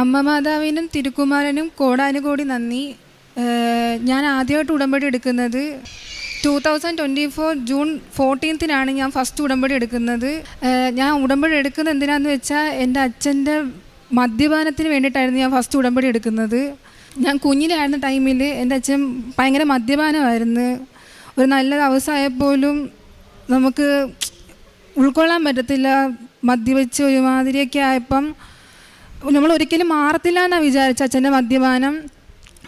അമ്മ മാതാവിനും തിരുക്കുമാരനും കോടാനുകോടി നന്ദി. ഞാൻ ആദ്യമായിട്ട് ഉടമ്പടി എടുക്കുന്നത് two thousand twenty four June ഫോർട്ടീൻത്തിനാണ് ഞാൻ ഫസ്റ്റ് ഉടമ്പടി എടുക്കുന്നത്. ഞാൻ ഉടമ്പടി എടുക്കുന്നത് എന്തിനാന്ന് വെച്ചാൽ എന്റെ അച്ഛന്റെ മദ്യപാനത്തിന് വേണ്ടിയിട്ടായിരുന്നു ഞാൻ ഫസ്റ്റ് ഉടമ്പടി എടുക്കുന്നത്. ഞാൻ കുഞ്ഞിലായിരുന്ന ടൈമിൽ എന്റെ അച്ഛൻ ഭയങ്കര മദ്യപാനമായിരുന്നു. ഒരു നല്ല ദിവസമായപ്പോലും നമുക്ക് ഉൾക്കൊള്ളാൻ പറ്റത്തില്ല. മദ്യവെച്ച് ഒരുമാതിരിയൊക്കെ ആയപ്പം നമ്മൾ ഒരിക്കലും മാറത്തില്ല എന്നാണ് വിചാരിച്ച അച്ഛന്റെ മദ്യപാനം.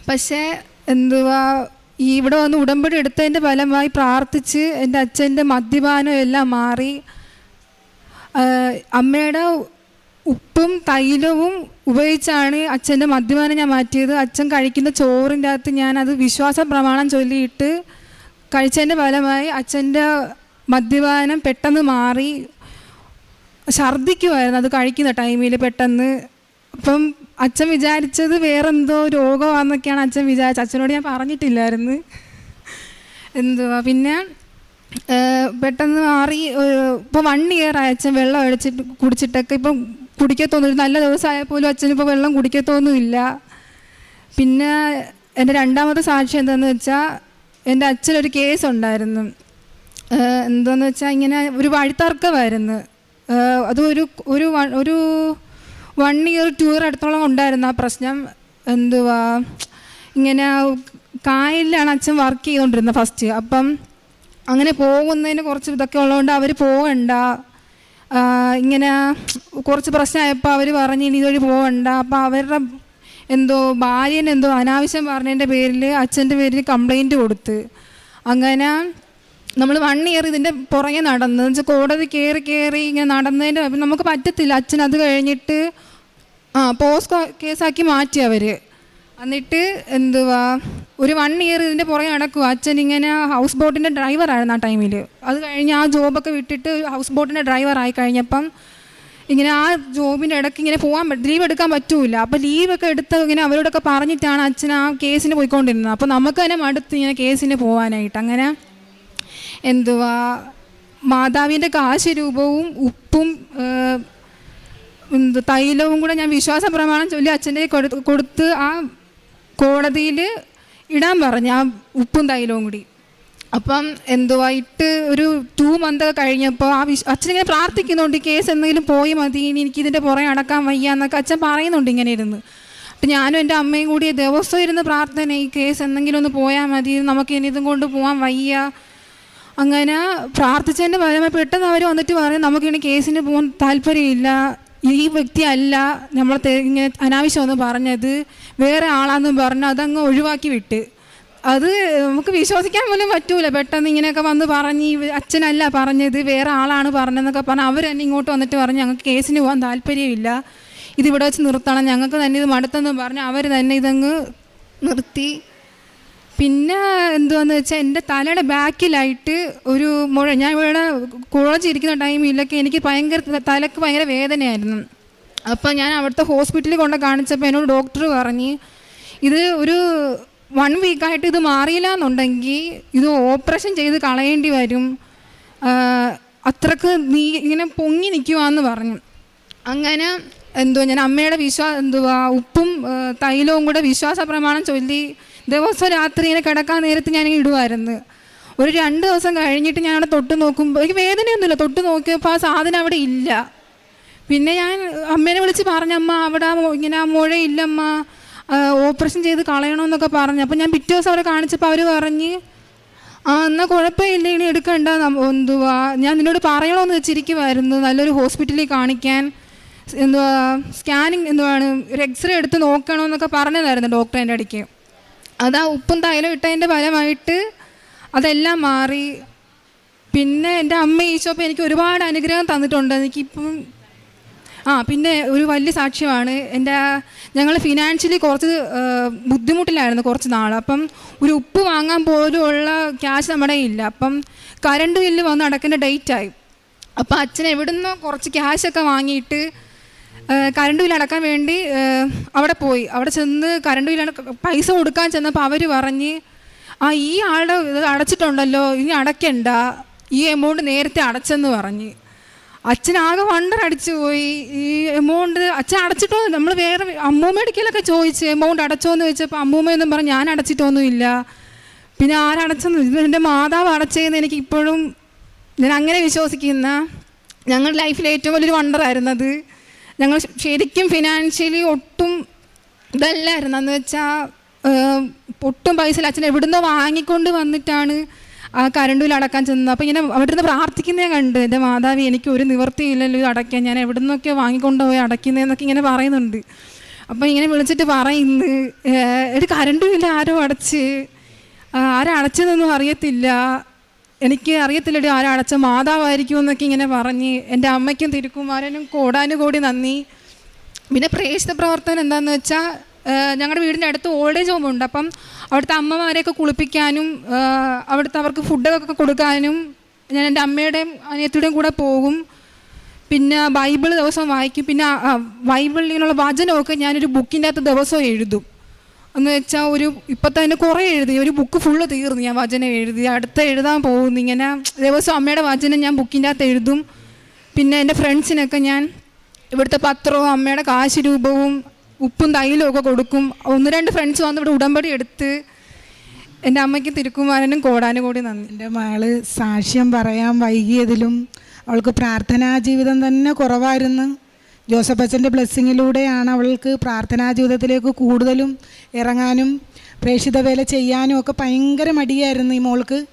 പക്ഷേ എന്തുവാ ഈ ഇവിടെ വന്ന് ഉടമ്പടി എടുത്തതിന്റെ ഫലമായി പ്രാർത്ഥിച്ച് എന്റെ അച്ഛന്റെ മദ്യപാനം എല്ലാം മാറി. അമ്മയുടെ ഉപ്പും തൈലവും ഉപയോഗിച്ചാണ് അച്ഛന്റെ മദ്യപാനം ഞാൻ മാറ്റിയത്. അച്ഛൻ കഴിക്കുന്ന ചോറിന്റെ അകത്ത് ഞാനത് വിശ്വാസ പ്രമാണം ചൊല്ലിയിട്ട് കഴിച്ചതിന്റെ ഫലമായി അച്ഛന്റെ മദ്യപാനം പെട്ടെന്ന് മാറി. ഛർദ്ദിക്കുമായിരുന്നു അത് കഴിക്കുന്ന ടൈമിൽ പെട്ടെന്ന്. അപ്പം അച്ഛൻ വിചാരിച്ചത് വേറെന്തോ രോഗമാണെന്നൊക്കെയാണ് അച്ഛൻ വിചാരിച്ചത്. അച്ഛനോട് ഞാൻ പറഞ്ഞിട്ടില്ലായിരുന്നു. എന്തുവാ? പിന്നെ പെട്ടെന്ന് മാറി ഇപ്പോൾ വൺ ഇയർ ആയി അച്ഛൻ വെള്ളം അടിച്ചിട്ട് കുടിച്ചിട്ടൊക്കെ. ഇപ്പം കുടിക്കത്തൊന്നും നല്ല ദിവസമായ പോലും അച്ഛനിപ്പോൾ വെള്ളം കുടിക്കത്തൊന്നുമില്ല പിന്നെ എന്റെ രണ്ടാമത്തെ സാക്ഷി എന്താണെന്ന് വെച്ചാൽ എന്റെ അച്ഛനൊരു കേസ് ഉണ്ടായിരുന്നു. എന്താണെന്ന് വെച്ചാൽ ഇങ്ങനെ ഒരു വഴിത്തർക്കമായിരുന്നു. അത് ഒരു ഒരു ഒരു വൺ ഇയർ ടു ഇയർ അടുത്തോളം ഉണ്ടായിരുന്നു ആ പ്രശ്നം എന്തുവാ? ഇങ്ങനെ കായലിലാണ് അച്ഛൻ വർക്ക് ചെയ്തുകൊണ്ടിരുന്നത് ഫസ്റ്റ് അപ്പം അങ്ങനെ പോകുന്നതിന് കുറച്ച് ഇതൊക്കെ ഉള്ളതുകൊണ്ട് അവർ പോകണ്ട ഇങ്ങനെ കുറച്ച് പ്രശ്നമായപ്പോൾ അവർ പറഞ്ഞ് ഇനി ഇതുവഴി പോകണ്ട അപ്പോൾ അവരുടെ എന്തോ ഭാര്യനെന്തോ അനാവശ്യം പറഞ്ഞതിന്റെ പേരിൽ അച്ഛന്റെ പേരിൽ കംപ്ലൈന്റ് കൊടുത്ത്. അങ്ങനെ നമ്മൾ വൺ ഇയർ ഇതിന്റെ പുറകെ നടന്നു വെച്ചാൽ കോടതി കയറി കയറി ഇങ്ങനെ നടന്നതിന്റെ നമുക്ക് പറ്റത്തില്ല. അച്ഛൻ അത് കഴിഞ്ഞിട്ട് ആ പോസ്റ്റ് കേസാക്കി മാറ്റി അവർ എന്നിട്ട് എന്തുവാ ഒരു വൺ ഇയർ ഇതിന്റെ പുറകെ നടക്കുക അച്ഛൻ ഇങ്ങനെ ഹൗസ് ബോട്ടിന്റെ ഡ്രൈവറായിരുന്നു ആ ടൈമിൽ അത് കഴിഞ്ഞ് ആ ജോബൊക്കെ വിട്ടിട്ട് ഹൗസ് ബോട്ടിന്റെ ഡ്രൈവറായി കഴിഞ്ഞപ്പം ഇങ്ങനെ ആ ജോബിന്റെ ഇടയ്ക്ക് ഇങ്ങനെ പോകാൻ ലീവ് എടുക്കാൻ പറ്റൂല അപ്പോൾ ലീവൊക്കെ എടുത്ത് ഇങ്ങനെ അവരോടൊക്കെ പറഞ്ഞിട്ടാണ് അച്ഛൻ ആ കേസിന് പോയിക്കൊണ്ടിരുന്നത്. അപ്പോൾ നമുക്ക് തന്നെ മടുത്ത് ഇങ്ങനെ കേസിന് പോകാനായിട്ട് അങ്ങനെ എന്തുവാ? മാതാവിന്റെ കാശരൂപവും ഉപ്പും തൈലവും കൂടെ ഞാൻ വിശ്വാസ പ്രമാണം ചൊല്ലി അച്ഛന്റെ കൊടുത്ത് ആ കോടതിയിൽ ഇടാൻ പറഞ്ഞു ആ ഉപ്പും തൈലവും കൂടി. അപ്പം എന്തുവാ ഇട്ട് ഒരു ടു മന്ത് കഴിഞ്ഞപ്പോൾ ആ വിശ് അച്ഛനിങ്ങനെ പ്രാർത്ഥിക്കുന്നുണ്ട് കേസ് എന്തെങ്കിലും പോയി മതി ഇനി എനിക്ക് ഇതിന്റെ പുറകെ അടക്കാൻ വയ്യ എന്നൊക്കെ അച്ഛൻ പറയുന്നുണ്ട് ഇങ്ങനെ ഇരുന്ന്. അപ്പം ഞാനും എന്റെ അമ്മയും കൂടി ദിവസം ഇരുന്ന് പ്രാർത്ഥന ഈ കേസ് എന്തെങ്കിലും ഒന്ന് പോയാൽ മതി നമുക്ക് ഇനി ഇതും കൊണ്ട് പോകാൻ വയ്യ. അങ്ങനെ പ്രാർത്ഥിച്ചതിന്റെ ഫലമായി പെട്ടെന്ന് അവർ വന്നിട്ട് പറയും നമുക്കിനി കേസിന് പോകാൻ താല്പര്യമില്ല. ഈ വ്യക്തി അല്ല നമ്മൾ ഇങ്ങനെ അനാവശ്യമൊന്നും പറഞ്ഞത് വേറെ ആളാന്നും പറഞ്ഞു അതങ്ങ് ഒഴിവാക്കി വിട്ട്. അത് നമുക്ക് വിശ്വസിക്കാൻ പോലും പറ്റൂല. പെട്ടെന്ന് ഇങ്ങനെയൊക്കെ വന്ന് പറഞ്ഞ് അച്ഛനല്ല പറഞ്ഞത് വേറെ ആളാണ് പറഞ്ഞതെന്നൊക്കെ പറഞ്ഞ് അവർ തന്നെ ഇങ്ങോട്ട് വന്നിട്ട് പറഞ്ഞ് ഞങ്ങൾക്ക് കേസിന് പോകാൻ താല്പര്യമില്ല. ഇതിവിടെ വെച്ച് നിർത്തണം. ഞങ്ങൾക്ക് തന്നെ ഇത് മടുത്തെന്ന് പറഞ്ഞ് അവർ തന്നെ ഇതങ്ങ് നിർത്തി. പിന്നെ എന്തുവാന്ന് വെച്ചാൽ എന്റെ തലയുടെ ബാക്കിലായിട്ട് ഒരു മുഴ ഞാൻ ഇവിടെ കുഴച്ചിരിക്കുന്ന ടൈമിലൊക്കെ എനിക്ക് ഭയങ്കര തലക്ക് ഭയങ്കര വേദനയായിരുന്നു. അപ്പോൾ ഞാൻ അവിടുത്തെ ഹോസ്പിറ്റലിൽ കൊണ്ട് കാണിച്ചപ്പോൾ എന്നോട് ഡോക്ടർ പറഞ്ഞ് ഇത് ഒരു വൺ വീക്കായിട്ട് ഇത് മാറിയില്ല എന്നുണ്ടെങ്കിൽ ഇത് ഓപ്പറേഷൻ ചെയ്ത് കളയേണ്ടി വരും. അത്രയ്ക്ക് നീ ഇങ്ങനെ പൊങ്ങി നിൽക്കുവാന്ന് പറഞ്ഞു. അങ്ങനെ എന്തുവാ ഞാൻ അമ്മയുടെ വിശ്വാ എന്തുവാ ഉപ്പും തൈലവും കൂടെ വിശ്വാസ പ്രമാണം ചൊല്ലി ദിവസം രാത്രി ഇങ്ങനെ കിടക്കാൻ നേരത്ത് ഞാൻ ഇടുമായിരുന്നു ഒരു രണ്ട് ദിവസം കഴിഞ്ഞിട്ട് ഞാൻ അവിടെ തൊട്ട് നോക്കുമ്പോൾ എനിക്ക് വേദനയൊന്നുമില്ല. തൊട്ട് നോക്കിയപ്പോൾ ആ സാധനം അവിടെ ഇല്ല. പിന്നെ ഞാൻ അമ്മേനെ വിളിച്ച് പറഞ്ഞമ്മ അവിടെ ഇങ്ങനെ ആ മുഴയില്ലമ്മ ഓപ്പറേഷൻ ചെയ്ത് കളയണമെന്നൊക്കെ പറഞ്ഞു. അപ്പം ഞാൻ പിറ്റേ ദിവസം അവരെ കാണിച്ചപ്പോൾ അവർ പറഞ്ഞ് ആ എന്നാൽ കുഴപ്പമില്ല ഇനി എടുക്കണ്ട. എന്തുവാ ഞാൻ നിന്നോട് പറയണമെന്ന് വെച്ചിരിക്കുമായിരുന്നു നല്ലൊരു ഹോസ്പിറ്റലിൽ കാണിക്കാൻ. എന്തുവാ സ്കാനിങ് എന്തുവാണ് ഒരു എക്സ്റേ എടുത്ത് നോക്കണമെന്നൊക്കെ പറഞ്ഞതായിരുന്നു ഡോക്ടറിന്റെ എന്റെ അത് ആ ഉപ്പും തൈലം ഇട്ടതിന്റെ ഫലമായിട്ട് അതെല്ലാം മാറി. പിന്നെ എന്റെ അമ്മ ഈശോപ്പം എനിക്ക് ഒരുപാട് അനുഗ്രഹം തന്നിട്ടുണ്ട്. എനിക്കിപ്പം ആ പിന്നെ ഒരു വലിയ സാക്ഷ്യമാണ് എന്റെ ഞങ്ങൾ ഫിനാൻഷ്യലി കുറച്ച് ബുദ്ധിമുട്ടിലായിരുന്നു കുറച്ച് നാൾ. അപ്പം ഒരു ഉപ്പ് വാങ്ങാൻ പോലുമുള്ള ക്യാഷ് നമ്മുടെ ഇല്ല അപ്പം കറണ്ട് ബില്ല് വന്ന് അടക്കേണ്ട ഡേറ്റായി. അപ്പം അച്ഛൻ എവിടുന്നോ കുറച്ച് ക്യാഷൊക്കെ വാങ്ങിയിട്ട് കറണ്ട് ബില്ല് അടക്കാൻ വേണ്ടി അവിടെ പോയി. അവിടെ ചെന്ന് ബില്ല് അടക്ക- പൈസ കൊടുക്കാൻ ചെന്നപ്പോൾ അവർ പറഞ്ഞ് ആ ഈ ആളുടെ ഇത് അടച്ചിട്ടുണ്ടല്ലോ ഇനി അടയ്ക്കണ്ട. ഈ എമൗണ്ട് നേരത്തെ അടച്ചെന്ന് പറഞ്ഞ്. അച്ഛനാകെ വണ്ടർ അടിച്ചു പോയി. ഈ എമൗണ്ട് അച്ഛൻ അടച്ചിട്ടോ നമ്മൾ വേറെ അമ്മൂമ്മയടിക്കലൊക്കെ ചോദിച്ച് എമൗണ്ട് അടച്ചോ എന്ന് ചോദിച്ചപ്പോൾ അമ്മൂമ്മയൊന്നും പറഞ്ഞു ഞാൻ അടച്ചിട്ടൊന്നുമില്ല പിന്നെ ആരടച്ചെന്ന് എന്റെ മാതാവ് അടച്ചതെന്ന് എനിക്ക് ഇപ്പോഴും ഞാൻ അങ്ങനെ വിശ്വസിക്കുന്ന ഞങ്ങളുടെ ലൈഫിൽ ഏറ്റവും വലിയൊരു വണ്ടറായിരുന്നത് ഞങ്ങൾ ശരിക്കും ഫിനാൻഷ്യലി ഒട്ടും ഇതല്ലായിരുന്നു. എന്ന് വെച്ചാൽ ഒട്ടും പൈസ. അച്ഛൻ എവിടുന്നോ വാങ്ങിക്കൊണ്ട് വന്നിട്ടാണ് ആ കറണ്ട് അടക്കാൻ ചെന്നത്. അപ്പോൾ ഇങ്ങനെ അവിടെ നിന്ന് പ്രാർത്ഥിക്കുന്നേ കണ്ട്. എന്റെ മാതാവി എനിക്ക് ഒരു നിവൃത്തിയില്ലല്ലോ ഇത് അടയ്ക്കാൻ. ഞാൻ എവിടെ നിന്നൊക്കെ വാങ്ങിക്കൊണ്ടുപോയി അടയ്ക്കുന്നതെന്നൊക്കെ ഇങ്ങനെ പറയുന്നുണ്ട്. അപ്പോൾ ഇങ്ങനെ വിളിച്ചിട്ട് പറയുന്നു "ഏഹ്, ഒരു കരണ്ടും ഇല്ല ആരോ അടച്ച് ആരടച്ചതെന്നൊന്നും അറിയത്തില്ല. എനിക്ക് അറിയത്തില്ലടി ആരാണച്ച മാതാവായിരിക്കും എന്നൊക്കെ ഇങ്ങനെ പറഞ്ഞ് എന്റെ അമ്മയ്ക്കും തിരുക്കുമാരനും കോടാനുകോടി നന്ദി. പിന്നെ പ്രേക്ഷിത പ്രവർത്തനം എന്താണെന്ന് വെച്ചാൽ ഞങ്ങളുടെ വീടിന്റെ അടുത്ത് ഓൾഡ് ഏജ് ഉണ്ട്. അപ്പം അവിടുത്തെ അമ്മമാരെയൊക്കെ കുളിപ്പിക്കാനും അവിടുത്തെ അവർക്ക് ഫുഡൊക്കെ കൊടുക്കാനും ഞാൻ എന്റെ അമ്മയുടെയും അനിയത്തിയുടെയും കൂടെ പോകും. പിന്നെ ബൈബിൾ ദിവസം വായിക്കും. പിന്നെ ബൈബിളിൽ ഇങ്ങനെയുള്ള വചനമൊക്കെ ഞാനൊരു ബുക്കിന്റെ അകത്ത് ദിവസം എഴുതും. എന്ന് വെച്ചാൽ ഒരു ഇപ്പം തന്നെ കുറേ എഴുതി ഒരു ബുക്ക് ഫുള്ള് തീർന്നു. ഞാൻ വചനം എഴുതി അടുത്ത എഴുതാൻ പോകുന്നു. ഇങ്ങനെ ദിവസം അമ്മയുടെ വചനം ഞാൻ ബുക്കിന്റെ അകത്ത് എഴുതും. പിന്നെ എന്റെ ഫ്രണ്ട്സിനൊക്കെ ഞാൻ ഇവിടുത്തെ പത്രവും അമ്മയുടെ കാശ് രൂപവും ഉപ്പും തൈലും ഒക്കെ കൊടുക്കും. ഒന്ന് രണ്ട് ഫ്രണ്ട്സ് വന്ന് ഇവിടെ ഉടമ്പടി എടുത്ത് എന്റെ അമ്മയ്ക്ക് തിരുക്കുമാരനും കോടാനും കൂടി നന്ദി. എന്റെ മകൾ സാക്ഷ്യം പറയാൻ വൈകിയതിലും അവൾക്ക് പ്രാർത്ഥനാ ജീവിതം തന്നെ കുറവായിരുന്നു. ജോസഫ് അച്ഛന്റെ ബ്ലെസ്സിങ്ങിലൂടെയാണ് അവൾക്ക് പ്രാർത്ഥനാ ജീവിതത്തിലേക്ക് കൂടുതലും ഇറങ്ങാനും പ്രേക്ഷിത വേല ചെയ്യാനും ഒക്കെ ഭയങ്കര മടിയായിരുന്നു ഈ മോൾക്ക്.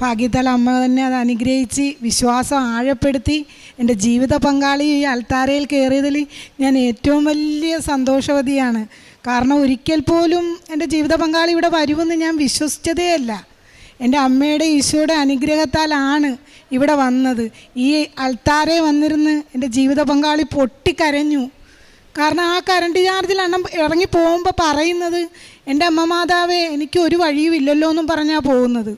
ഭാഗ്യത്താൽ അമ്മ തന്നെ അത് അനുഗ്രഹിച്ച് വിശ്വാസം ആഴപ്പെടുത്തി എന്റെ ജീവിത പങ്കാളി ഈ അൽത്താരയിൽ കയറിയതിൽ ഞാൻ ഏറ്റവും വലിയ സന്തോഷവതിയാണ്. കാരണം ഒരിക്കൽ പോലും എന്റെ ജീവിത പങ്കാളി ഇവിടെ വരുമെന്ന് ഞാൻ വിശ്വസിച്ചതേയല്ല എന്റെ അമ്മയുടെ ഈശോയുടെ അനുഗ്രഹത്താലാണ് ഇവിടെ വന്നത്. ഈ അൾത്താരെ വന്നിരുന്ന് എന്റെ ജീവിത പങ്കാളി പൊട്ടിക്കരഞ്ഞു. കാരണം ആ കറണ്ട് ചാർജിൽ അണ്ണം ഇറങ്ങി പോകുമ്പോൾ പറയുന്നത് എന്റെ അമ്മ മാതാവേ എനിക്ക് ഒരു വഴിയും ഇല്ലല്ലോ എന്നും പറഞ്ഞാൽ പോകുന്നത്.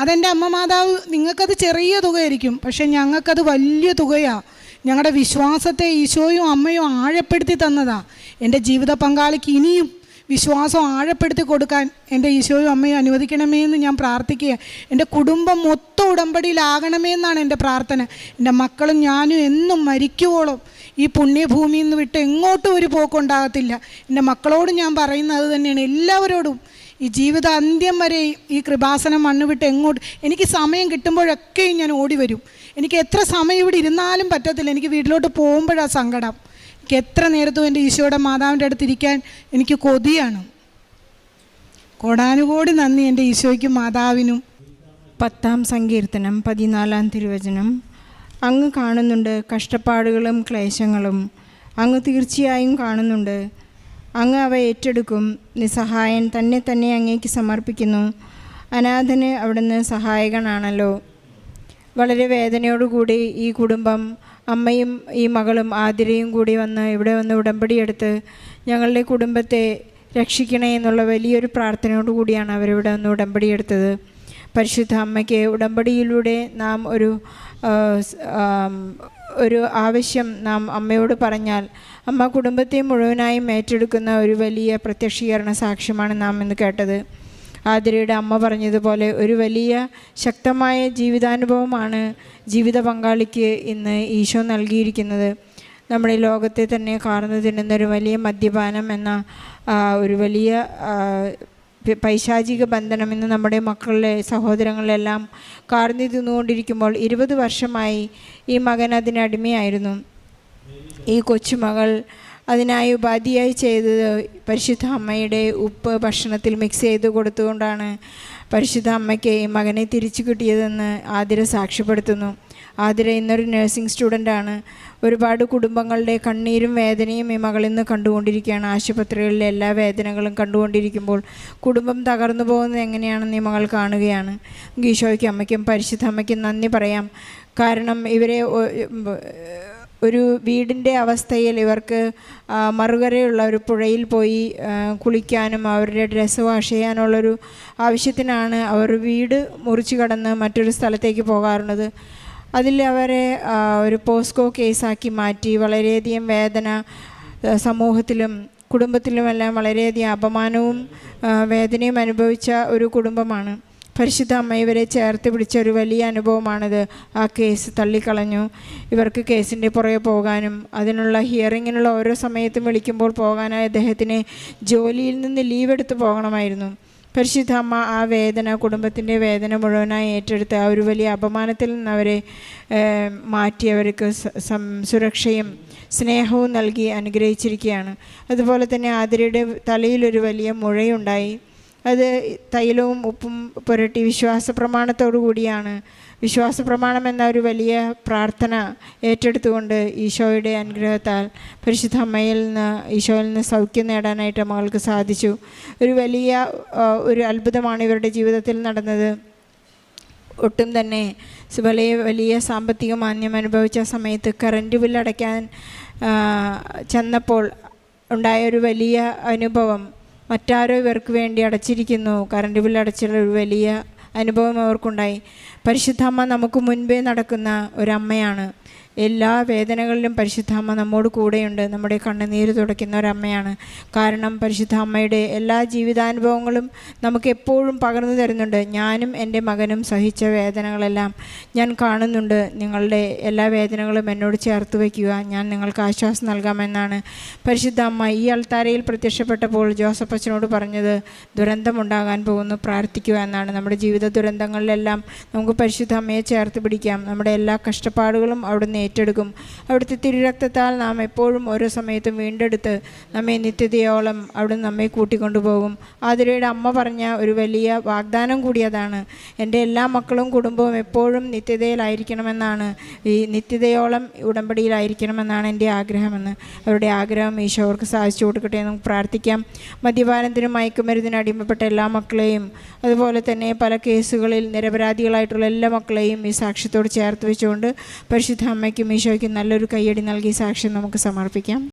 അതെന്റെ അമ്മ മാതാവ് നിങ്ങൾക്കത് ചെറിയ തുകയായിരിക്കും പക്ഷേ ഞങ്ങൾക്കത് വലിയ തുകയാണ് ഞങ്ങളുടെ വിശ്വാസത്തെ ഈശോയും അമ്മയും ആഴപ്പെടുത്തി തന്നതാണ് എന്റെ ജീവിത പങ്കാളിക്ക് ഇനിയും വിശ്വാസം ആഴപ്പെടുത്തി കൊടുക്കാൻ എന്റെ ഈശോയും അമ്മയും അനുവദിക്കണമേ എന്ന് ഞാൻ പ്രാർത്ഥിക്കുക. എന്റെ കുടുംബം മൊത്തം ഉടമ്പടിയിലാകണമേ എന്നാണ് എന്റെ പ്രാർത്ഥന. എന്റെ മക്കളും ഞാനും എന്നും മരിക്കുവോളും ഈ പുണ്യഭൂമിയിൽ നിന്ന് വിട്ട് എങ്ങോട്ടും ഒരു പോക്കുണ്ടാകത്തില്ല. എന്റെ മക്കളോടും ഞാൻ പറയുന്നത് തന്നെയാണ്. എല്ലാവരോടും ഈ ജീവിത അന്ത്യം വരെ ഈ കൃപാസനം മണ്ണ് വിട്ട് എങ്ങോട്ട് എനിക്ക് സമയം കിട്ടുമ്പോഴൊക്കെയും ഞാൻ ഓടി വരും. എനിക്ക് എത്ര സമയം ഇവിടെ ഇരുന്നാലും പറ്റത്തില്ല. എനിക്ക് വീട്ടിലോട്ട് പോകുമ്പോഴാണ് സങ്കടം. എനിക്ക് എത്ര നേരത്തും എന്റെ ഈശോയുടെ മാതാവിന്റെ അടുത്ത് ഇരിക്കാൻ എനിക്ക് കൊതിയാണ്. കോടാനുകോടി നന്ദി എന്റെ ഈശോയ്ക്കും മാതാവിനും. പത്താം സങ്കീർത്തനം പതിനാലാം തിരുവചനം. അങ്ങ് കാണുന്നുണ്ട് കഷ്ടപ്പാടുകളും ക്ലേശങ്ങളും. അങ്ങ് തീർച്ചയായും കാണുന്നുണ്ട്. അങ്ങ് അവ ഏറ്റെടുക്കും. നിസ്സഹായൻ തന്നെ തന്നെ അങ്ങേക്ക് സമർപ്പിക്കുന്നു. അനാഥന് അവിടുന്ന് സഹായകനാണല്ലോ. വളരെ വേദനയോടുകൂടി ഈ കുടുംബം അമ്മയും ഈ മകളും ആതിരയും കൂടി വന്ന് ഇവിടെ വന്ന് ഉടമ്പടിയെടുത്ത് ഞങ്ങളുടെ കുടുംബത്തെ രക്ഷിക്കണേ എന്നുള്ള വലിയൊരു പ്രാർത്ഥനയോടു കൂടിയാണ് അവരിവിടെ വന്ന് ഉടമ്പടിയെടുത്തത് പരിശുദ്ധ അമ്മയ്ക്ക് ഉടമ്പടിയിലൂടെ നാം ഒരു ഒരു ആവശ്യം നാം അമ്മയോട് പറഞ്ഞാൽ അമ്മ കുടുംബത്തെ മുഴുവനായും ഏറ്റെടുക്കുന്ന ഒരു വലിയ പ്രത്യക്ഷീകരണ സാക്ഷ്യമാണ് നാം എന്ന് കേട്ടത്. ആതിരയുടെ അമ്മ പറഞ്ഞതുപോലെ ഒരു വലിയ ശക്തമായ ജീവിതാനുഭവമാണ് ജീവിത പങ്കാളിക്ക് ഇന്ന് ഈശോ നൽകിയിരിക്കുന്നത്. നമ്മുടെ ലോകത്തെ തന്നെ കാർന്നു തിന്നുന്ന ഒരു വലിയ മദ്യപാനം എന്ന ഒരു വലിയ പൈശാചിക ബന്ധനം ഇന്ന് നമ്മുടെ മക്കളിലെ സഹോദരങ്ങളെല്ലാം കാർന്നു തിന്നുകൊണ്ടിരിക്കുമ്പോൾ ഇരുപത് വർഷമായി ഈ മകൻ അതിനടിമയായിരുന്നു ഈ കൊച്ചുമകൾ അതിനായി ഉപാധിയായി ചെയ്തത് പരിശുദ്ധ അമ്മയുടെ ഉപ്പ് ഭക്ഷണത്തിൽ മിക്സ് ചെയ്ത് കൊടുത്തുകൊണ്ടാണ് പരിശുദ്ധ അമ്മയ്ക്ക് ഈ മകനെ തിരിച്ചു കിട്ടിയതെന്ന് ആതിര സാക്ഷ്യപ്പെടുത്തുന്നു. ആതിര ഇന്നൊരു നഴ്സിംഗ് സ്റ്റുഡന്റാണ് ഒരുപാട് കുടുംബങ്ങളുടെ കണ്ണീരും വേദനയും ഈ മകളിൽ നിന്ന് കണ്ടുകൊണ്ടിരിക്കുകയാണ്. ആശുപത്രികളിലെ എല്ലാ വേദനകളും കണ്ടുകൊണ്ടിരിക്കുമ്പോൾ കുടുംബം തകർന്നു പോകുന്നത് എങ്ങനെയാണെന്ന് ഈ മകൾ കാണുകയാണ്. ഗീഷോയ്ക്കും അമ്മയ്ക്കും പരിശുദ്ധ അമ്മയ്ക്കും നന്ദി പറയാം. കാരണം ഇവരെ ഒരു വീടിന്റെ അവസ്ഥയിൽ ഇവർക്ക് മറുകരയുള്ള ഒരു പുഴയിൽ പോയി കുളിക്കാനും അവരുടെ ഡ്രസ്സ് വാഷ് ചെയ്യാനുള്ളൊരു ആവശ്യത്തിനാണ് അവർ വീട് മുറിച്ചു കടന്ന് മറ്റൊരു സ്ഥലത്തേക്ക് പോകാറുള്ളത്. അതിൽ അവരെ ഒരു പോസ്കോ കേസാക്കി മാറ്റി. വളരെയധികം വേദന സമൂഹത്തിലും കുടുംബത്തിലുമെല്ലാം വളരെയധികം അപമാനവും വേദനയും അനുഭവിച്ച ഒരു കുടുംബമാണ്. പരിശുദ്ധ അമ്മ ഇവരെ ചേർത്ത് പിടിച്ച ഒരു വലിയ അനുഭവമാണിത്. ആ കേസ് തള്ളിക്കളഞ്ഞു. ഇവർക്ക് കേസിന്റെ പുറകെ പോകാനും അതിനുള്ള ഹിയറിങ്ങിനുള്ള ഓരോ സമയത്തും വിളിക്കുമ്പോൾ പോകാനായി അദ്ദേഹത്തിന് ജോലിയിൽ നിന്ന് ലീവ് എടുത്ത് പോകണമായിരുന്നു. പരിശുദ്ധ അമ്മ ആ വേദന കുടുംബത്തിന്റെ വേദന മുഴുവനായി ഏറ്റെടുത്ത് ആ ഒരു വലിയ അപമാനത്തിൽ നിന്ന് അവരെ മാറ്റി അവർക്ക് സുരക്ഷയും സ്നേഹവും നൽകി അനുഗ്രഹിച്ചിരിക്കുകയാണ്. അതുപോലെ തന്നെ ആതിരയുടെ തലയിലൊരു വലിയ മുഴയുണ്ടായി. അത് തൈലവും ഉപ്പും പുരട്ടി വിശ്വാസ പ്രമാണത്തോടു കൂടിയാണ്. വിശ്വാസ പ്രമാണം എന്ന ഒരു വലിയ പ്രാർത്ഥന ഏറ്റെടുത്തുകൊണ്ട് ഈശോയുടെ അനുഗ്രഹത്താൽ പരിശുദ്ധ അമ്മയിൽ നിന്ന് ഈശോയിൽ നിന്ന് സൗഖ്യം നേടാനായിട്ട് മകൾക്ക് സാധിച്ചു. ഒരു വലിയ ഒരു അത്ഭുതമാണ് ഇവരുടെ ജീവിതത്തിൽ നടന്നത്. ഒട്ടും തന്നെ വലിയ വലിയ സാമ്പത്തിക മാന്യം അനുഭവിച്ച സമയത്ത് കറന്റ് ബില്ല് അടയ്ക്കാൻ ആ, ചെന്നപ്പോൾ ഉണ്ടായ ഒരു വലിയ അനുഭവം. മറ്റാരോ ഇവർക്ക് വേണ്ടി അടച്ചിരിക്കുന്നു. കറണ്ട് ബില്ല് അടച്ചുള്ള ഒരു വലിയ അനുഭവം അവർക്കുണ്ടായി. പരിശുദ്ധമ്മ നമുക്ക് മുൻപേ നടക്കുന്ന ഒരമ്മയാണ് എല്ലാ വേദനകളിലും പരിശുദ്ധാമ്മ നമ്മോട് കൂടെയുണ്ട്. നമ്മുടെ കണ്ണുനീര് തുടയ്ക്കുന്ന ഒരമ്മയാണ്. കാരണം പരിശുദ്ധ അമ്മയുടെ എല്ലാ ജീവിതാനുഭവങ്ങളും നമുക്ക് എപ്പോഴും പകർന്നു തരുന്നുണ്ട്. ഞാനും എന്റെ മകനും സഹിച്ച വേദനകളെല്ലാം ഞാൻ കാണുന്നുണ്ട്. നിങ്ങളുടെ എല്ലാ വേദനകളും എന്നോട് ചേർത്ത് വയ്ക്കുക. ഞാൻ നിങ്ങൾക്ക് ആശ്വാസം നൽകാമെന്നാണ് പരിശുദ്ധ അമ്മ ഈ അൾത്താരയിൽ പ്രത്യക്ഷപ്പെട്ടപ്പോൾ ജോസഫ് അച്ഛനോട് പറഞ്ഞത്. ദുരന്തമുണ്ടാകാൻ പോകുന്നു പ്രാർത്ഥിക്കുക എന്നാണ്. നമ്മുടെ ജീവിത ദുരന്തങ്ങളിലെല്ലാം നമുക്ക് പരിശുദ്ധ അമ്മയെ ചേർത്ത് പിടിക്കാം. നമ്മുടെ എല്ലാ കഷ്ടപ്പാടുകളും അവിടുന്ന് ഏറ്റെടുക്കും. അവിടുത്തെ തിരുരക്തത്താൽ നാം എപ്പോഴും ഓരോ സമയത്തും വീണ്ടെടുത്ത് നമ്മെ നിത്യതയോളം അവിടുന്ന് നമ്മെ കൂട്ടിക്കൊണ്ടുപോകും. ആതിരയുടെ അമ്മ പറഞ്ഞ ഒരു വലിയ വാഗ്ദാനം കൂടിയതാണ്. എന്റെ എല്ലാ മക്കളും കുടുംബവും എപ്പോഴും നിത്യതയിലായിരിക്കണമെന്നാണ്. ഈ നിത്യതയോളം ഉടമ്പടിയിലായിരിക്കണമെന്നാണ് എന്റെ ആഗ്രഹമെന്ന്. അവരുടെ ആഗ്രഹം ഈശോ അവർക്ക് സാധിച്ചു കൊടുക്കട്ടെ എന്ന് പ്രാർത്ഥിക്കാം. മദ്യപാനത്തിനും മയക്കുമരുന്നിനും അടിമപ്പെട്ട എല്ലാ മക്കളെയും അതുപോലെ തന്നെ പല കേസുകളിൽ നിരപരാധികളായിട്ടുള്ള എല്ലാ മക്കളെയും ഈ സാക്ഷ്യത്തോട് ചേർത്ത് വെച്ചുകൊണ്ട് പരിശുദ്ധ അമ്മയ്ക്കും ഈശോയ്ക്കും നല്ലൊരു കയ്യടി നൽകി സാക്ഷ്യം നമുക്ക് സമർപ്പിക്കാം.